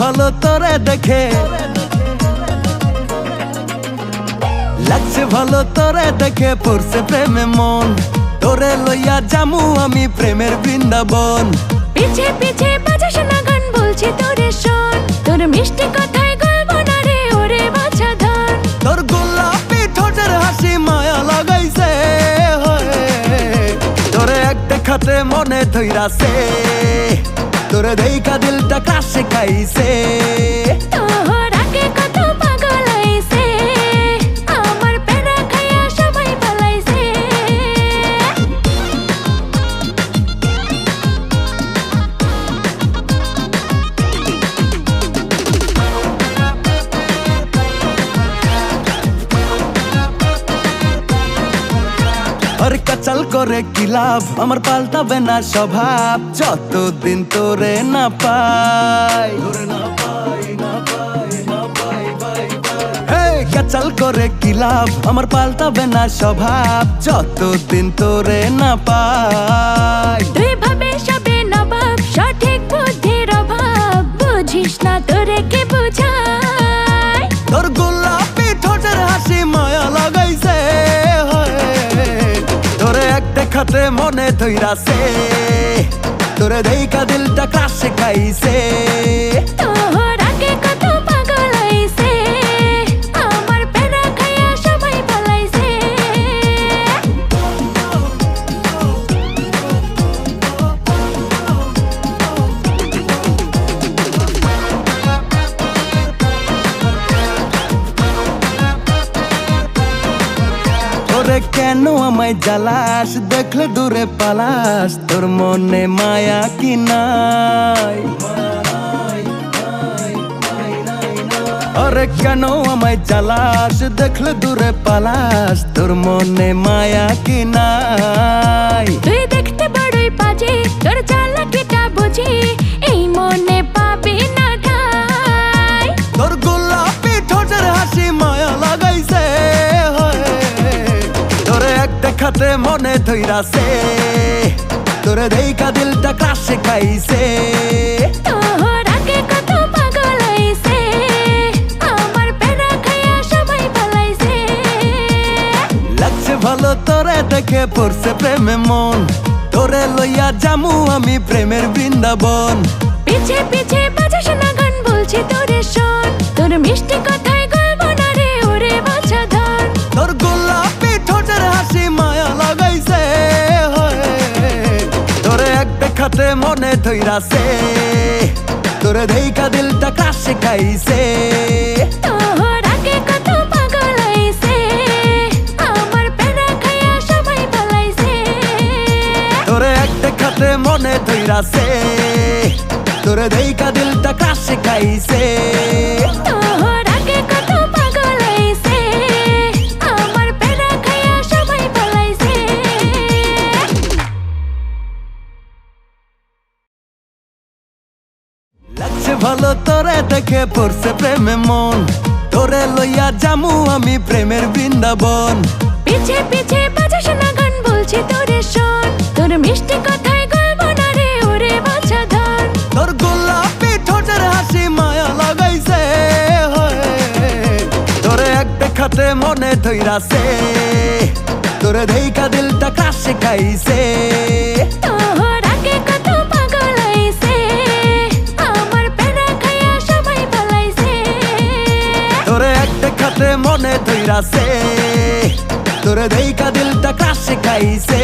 ভালো তোরে দেখে। লাগছে ভালো তোরে দেখে পড়ছে প্রেমে মন। তোরে লইয়া জামু আমি প্রেমের বৃন্দাবন। পিছে পিছে বাজাস না গান বলছি তোরে শোন। তোর মিষ্টি কথায় গল্প না রে ওরে বাছা ধন। তোর গোলাপি ঠোঁটের হাসি মায়া লাগাইছে। তোরে এক দেখাতে মনে ধৈরাছে। তোরে দেখা দিলটা কাছে খাইছে কাচাল করে কি লাভ? আমার পাল্টাবে না স্বভাব। যতদিন তোরে না পাই। চাল করে কি লাভ? আমার পাল্টাবে না স্বভাব। যতদিন তোরে না পাই। দেখাতে মনে ধৈরাছে। তোরে দেইকা দিলটা ক্রাশে খাইছে কেন আমায় জ্বালাস? দেখলে দূরে পালাস। তোর মনে মায়া কি নাই? আরে কেন আমায় জ্বালাস? দেখলে দূরে পালাস। তোর মনে মায়া কি নাই? তুই দেখতে বড়ই মনে ধৈরাছে তোরে দেইকা দিলটা কাছে খাইছে। ভালো তোরে দেখে পড়ছে প্রেমে মন। তোরে লইয়া জামু আমি প্রেমের বৃন্দাবন। পিছে পিছে বাজাস না গান বলছি তোরে শোন। তোর মিষ্টি ধৈরাছে তোর দেইকা দিলটা কাছে খাইছে। মনে ধৈরাছে তোরে দেইকা দিলটা কাছে খাইছে। ভালো তোরে দেখে পড়ছে প্রেমে মন। তোরে লইয়া জামু আমি প্রেমের বৃন্দাবন। পিছে পিছে বাজাস না গান বলছি তোরে শোন। তোর মিষ্টি কথায় গল্প না রে ওরে বাছা ধন। তোর গোলাপি ঠোঁটের হাসি মায়া লাগাইছে। তোরে এক দেখাতে মনে ধৈরাছে। তোরে দেইকা দিলটা কাছে খাইছে। দেখাতে মনে ধৈরাছে তোরে দেইকা দিলটা কাশে খাইছে।